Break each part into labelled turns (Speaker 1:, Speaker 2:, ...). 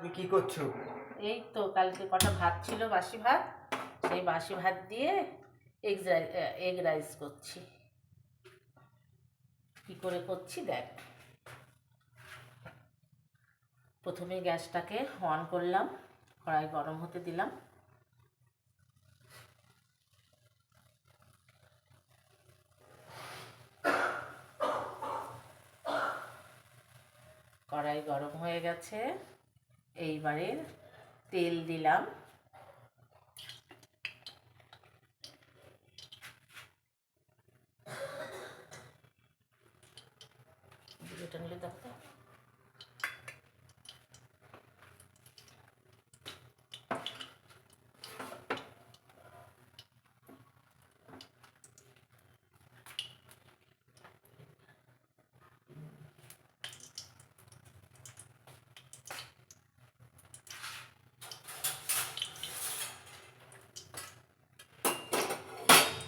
Speaker 1: তুমি কি করছ?
Speaker 2: এই তো কালকে কটা ভাত ছিল, বাসি ভাত। সেই বাসি ভাত দিয়ে এগ এগ রাইস করছি। কি করে করছি দেখ। প্রথমে গ্যাসটাকে অন করলাম, কড়াই গরম হতে দিলাম। কড়াই গরম হয়ে গেছে। এইবারে তেল দিলাম। এটা নিলে দেখো।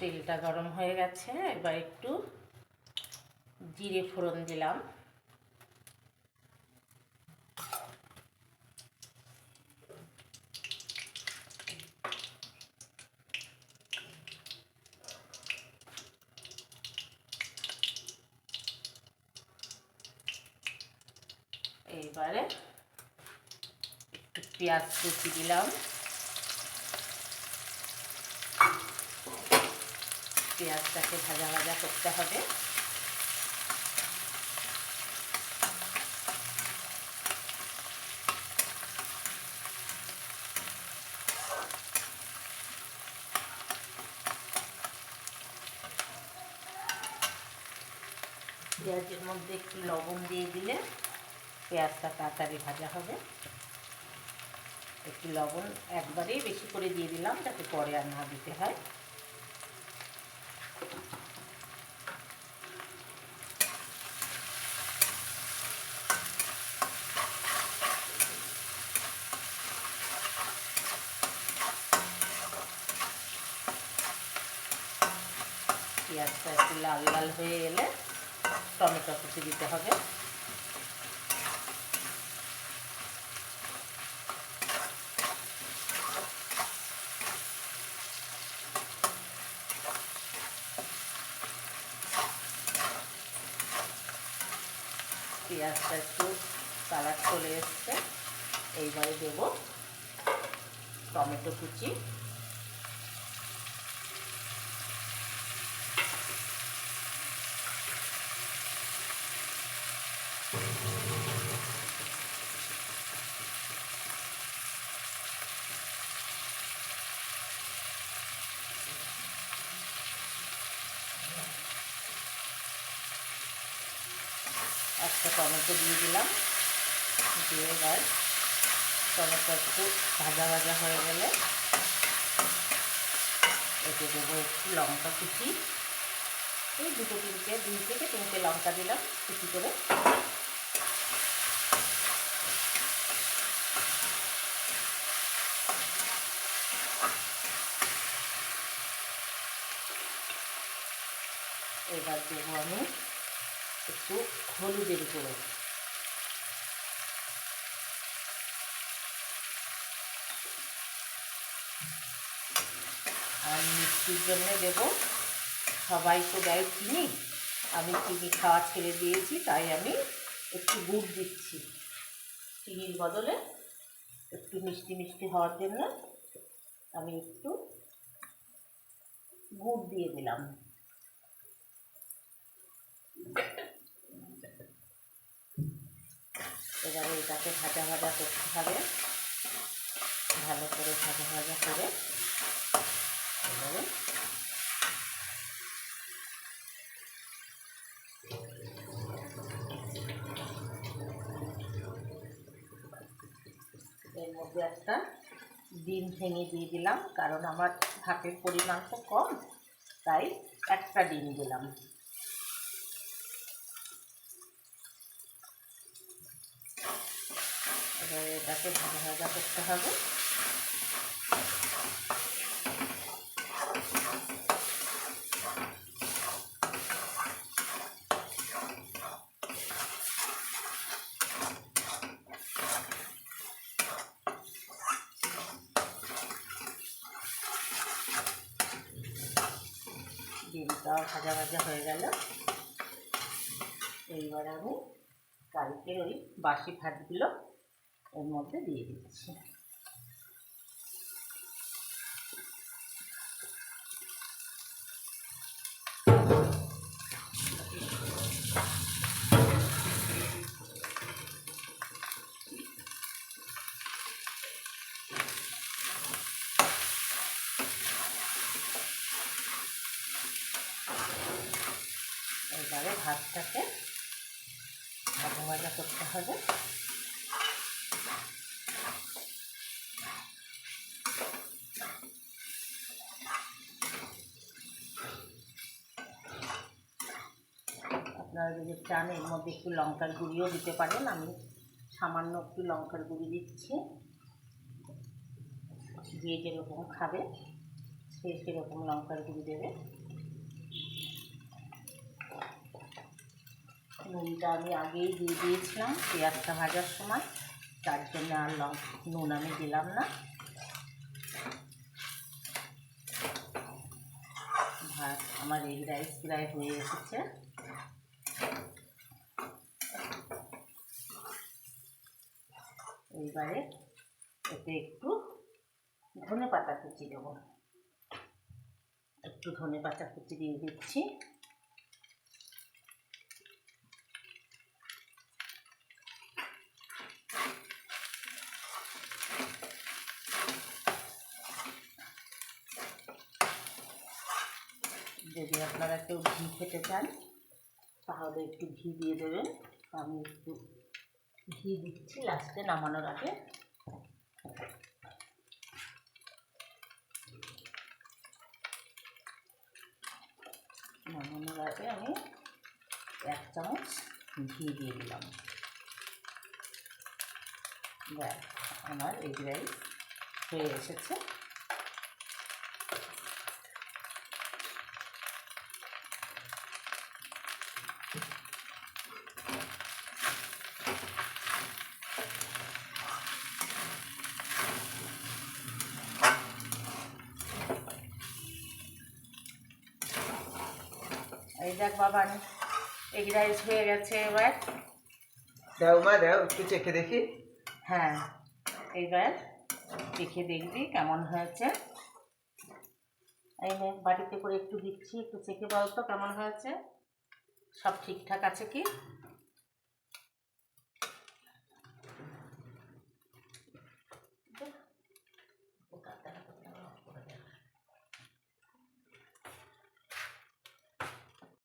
Speaker 2: তেলটা গরম হয়ে গেছে এবার একটু জিরে ফোড়ন দিলাম। এইবারে একটু পেঁয়াজ কুচি দিলাম। পেঁয়াজটাকে ভাজা ভাজা করতে হবে। পেঁয়াজের মধ্যে একটু লবণ দিয়ে দিলে পেঁয়াজটা তাড়াতাড়ি ভাজা হবে। একটু লবণ একবারেই বেশি করে দিয়ে দিলাম যাতে পরে আর না দিতে হয়। পেঁয়াজটা একটু লাল লাল হয়ে এলে টমেটো কুচি দিতে হবে। পেঁয়াজটা একটু কালার চলে এসছে। এইবারে দেব টমেটো কুচি একটা টমেটো দিয়ে দিলাম দিয়ে এবার টমেটো একটু ভাজা ভাজা হয়ে গেলে এতে দেবো একটু লঙ্কা কুচি। এই দুটো তিনটে, দুই থেকে তিনটে লঙ্কা দিলাম কুচি করে। এবার দেবো আমি একটু হলুদের গুঁড়ো আর মিষ্টির জন্য দেব। সবাই তো দেয় চিনি। আমি চিনি খাওয়া ছেড়ে দিয়েছি, তাই আমি একটু গুড় দিচ্ছি। চিনির বদলে একটু মিষ্টি মিষ্টি হওয়ার জন্য আমি একটু গুড় দিয়ে দিলাম। এবারে এটাকে ভাজা ভাজা করতে হবে। ভালো করে ভাজা ভাজা করে এবারে এর মধ্যে একটা ডিম ভেঙে দিয়ে দিলাম, কারণ আমার ভাতের পরিমাণ তো কম, তাই একটা ডিম দিলাম। এবার এটাকে ভাজা ভাজা করতে হবে। ভাতটাও ভাজা ভাজা হয়ে গেল। এইবার আমি কালকের ওই বাসি ভাতগুলো এর মধ্যে দিয়ে দিচ্ছি। এবারে ভাতটাকে ভাজা ভাজা করতে হবে। আপনারা যদি চান, এর মধ্যে একটু লঙ্কার গুঁড়িও দিতে পারেন। আমি সামান্য একটু লঙ্কার গুঁড়ি দিচ্ছি। যে যেরকম খাবে, সে সেরকম লঙ্কার গুঁড়ি দেবে। নুনটা আমি আগেই দিয়ে দিয়েছিলাম পেঁয়াজটা ভাজার সময়। তার জন্য আর নুন আমি দিলাম না। ভাত আমার এগ রাইস প্রায় হয়ে এসেছে। এইবারে এতে একটু ধনে পাতা কুচি দেবো। একটু ধনে পাতা কুচি দিয়ে দিচ্ছি। যদি আপনারা কেউ ঘি খেতে চান, তাহলে একটু ঘি দিয়ে দেবেন। আমি একটু ঘি দিচ্ছি, লাস্টে নামানোর আগে। নামানোর আগে আমি এক চামচ ঘি দিয়ে দিলাম। ব্যাস, আমার এগ রাইস হয়ে এসেছে। এই দেখ বাবা এগ রাইস হয়ে গেছে এবার।
Speaker 1: দাও মা দাও একটু চেখে দেখি।
Speaker 2: হ্যাঁ এবার চেখে দেখবি কেমন হয়েছে। এই বাড়িতে বাটিতে করে একটু দিচ্ছি একটু চেখে বলতো কেমন হয়েছে। সব ঠিকঠাক আছে কি?